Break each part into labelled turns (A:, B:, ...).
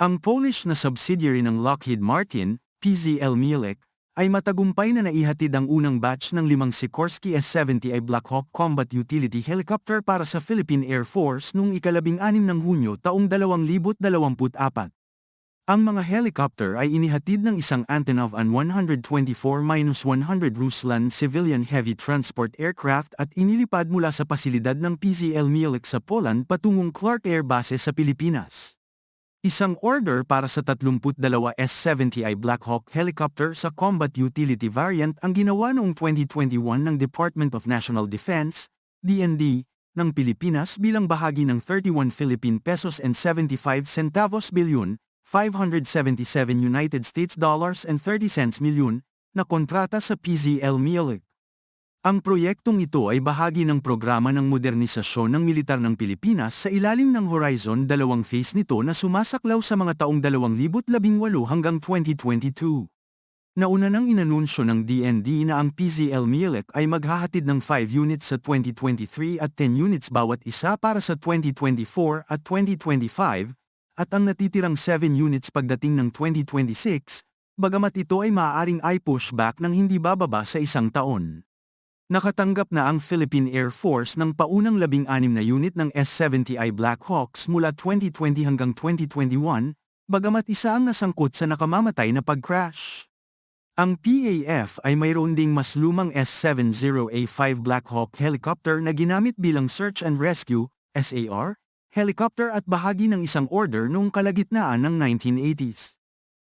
A: Polish na subsidiary ng Lockheed Martin, PZL Mielec, ay matagumpay na naihatid ang unang batch ng limang Sikorsky S-70i Black Hawk Combat Utility Helicopter para sa Philippine Air Force noong ikalabing-anim ng Hunyo taong 2024. Ang mga helicopter ay inihatid ng isang Antonov An-124-100 Ruslan civilian heavy transport aircraft at inilipad mula sa pasilidad ng PZL Mielec sa Poland patungong Clark Air Base sa Pilipinas. Isang order para sa 32 S-70i Black Hawk helicopter sa combat utility variant ang ginawa noong 2021 ng Department of National Defense, DND, ng Pilipinas bilang bahagi ng 31 Philippine pesos and 75 centavos bilyon, 577 United States dollars and 30 cents milyon, na kontrata sa PZL Mielec. Ang proyektong ito ay bahagi ng programa ng modernisasyon ng militar ng Pilipinas sa ilalim ng Horizon dalawang phase nito na sumasaklaw sa mga taong 2018 hanggang 2022. Nauna nang inanunsyo ng DND na ang PZL Mielec ay maghahatid ng 5 units sa 2023 at 10 units bawat isa para sa 2024 at 2025, at ang natitirang 7 units pagdating ng 2026, bagamat ito ay maaaring i-pushback ng hindi bababa sa isang taon. Nakatanggap na ang Philippine Air Force ng paunang 16 na unit ng S-70i Black Hawks mula 2020 hanggang 2021, bagamat isa ang nasangkot sa nakamamatay na pag-crash. Ang PAF ay mayroon ding mas lumang S-70A5 Black Hawk helicopter na ginamit bilang search and rescue, SAR, helicopter at bahagi ng isang order noong kalagitnaan ng 1980s.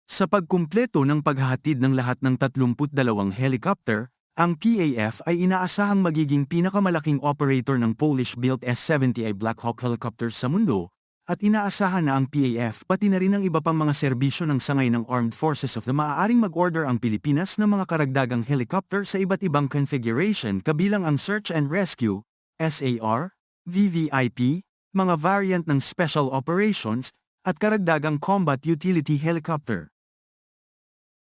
A: Sa pagkumpleto ng paghahatid ng lahat ng 32 helicopter, ang PAF ay inaasahang magiging pinakamalaking operator ng Polish-built S-70i Black Hawk helicopters sa mundo, at inaasahan na ang PAF pati na rin ang iba pang mga serbisyo ng sangay ng Armed Forces of the maaaring mag-order ang Pilipinas ng mga karagdagang helicopter sa iba't ibang configuration kabilang ang Search and Rescue, SAR, VVIP, mga variant ng Special Operations, at karagdagang Combat Utility Helicopter.